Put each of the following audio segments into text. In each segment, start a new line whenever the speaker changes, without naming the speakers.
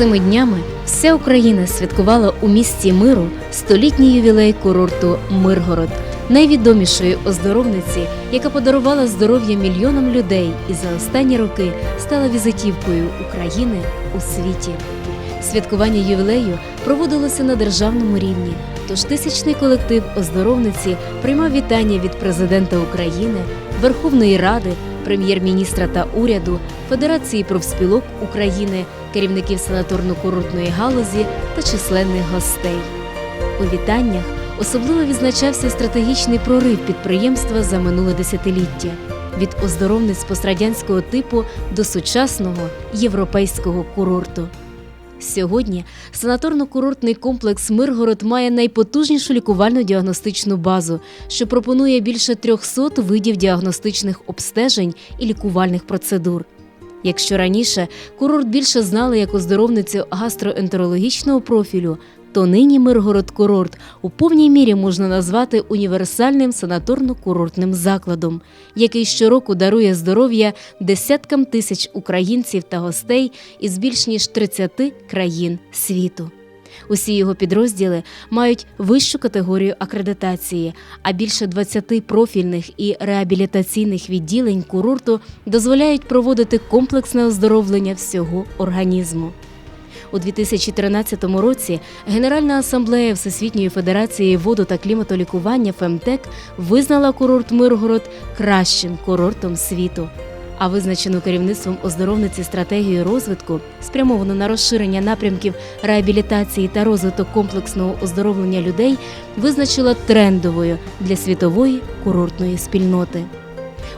Цими днями вся Україна святкувала у місті миру столітній ювілей курорту Миргород, найвідомішої оздоровниці, яка подарувала здоров'я мільйонам людей і за останні роки стала візитівкою України у світі. Святкування ювілею проводилося на державному рівні, тож тисячний колектив оздоровниці приймав вітання від президента України, Верховної Ради, прем'єр-міністра та уряду, Федерації профспілок України, керівників санаторно-курортної галузі та численних гостей. У вітаннях особливо відзначався стратегічний прорив підприємства за минуле десятиліття від оздоровниць пострадянського типу до сучасного європейського курорту. Сьогодні санаторно-курортний комплекс Миргород має найпотужнішу лікувально-діагностичну базу, що пропонує більше 300 видів діагностичних обстежень і лікувальних процедур. Якщо раніше курорт більше знали як оздоровницю гастроентерологічного профілю, то нині Миргород курорт у повній мірі можна назвати універсальним санаторно-курортним закладом, який щороку дарує здоров'я десяткам тисяч українців та гостей із більш ніж 30 країн світу. Усі його підрозділи мають вищу категорію акредитації, а більше 20 профільних і реабілітаційних відділень курорту дозволяють проводити комплексне оздоровлення всього організму. У 2013 році Генеральна асамблея Всесвітньої федерації воду та кліматолікування ФЕМТЕК визнала курорт Миргород кращим курортом світу. А визначену керівництвом оздоровниці стратегію розвитку, спрямовану на розширення напрямків реабілітації та розвиток комплексного оздоровлення людей, визначила трендовою для світової курортної спільноти.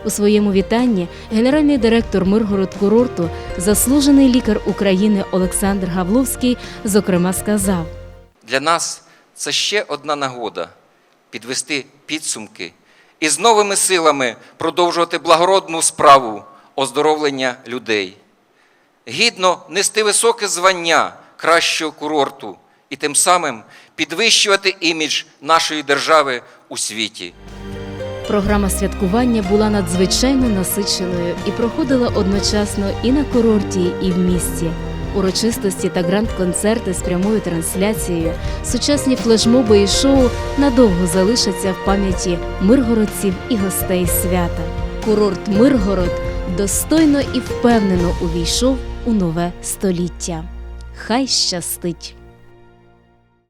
У своєму вітанні генеральний директор Миргород курорту, заслужений лікар України Олександр Гавловський, зокрема сказав:
Для нас це ще одна нагода підвести підсумки і з новими силами продовжувати благородну справу оздоровлення людей, гідно нести високе звання кращого курорту і тим самим підвищувати імідж нашої держави у світі.
Програма святкування була надзвичайно насиченою і проходила одночасно і на курорті, і в місті. Урочистості та гранд-концерти з прямою трансляцією, сучасні флешмоби і шоу надовго залишаться в пам'яті миргородців і гостей свята. Курорт Миргород достойно і впевнено увійшов у нове століття. Хай щастить!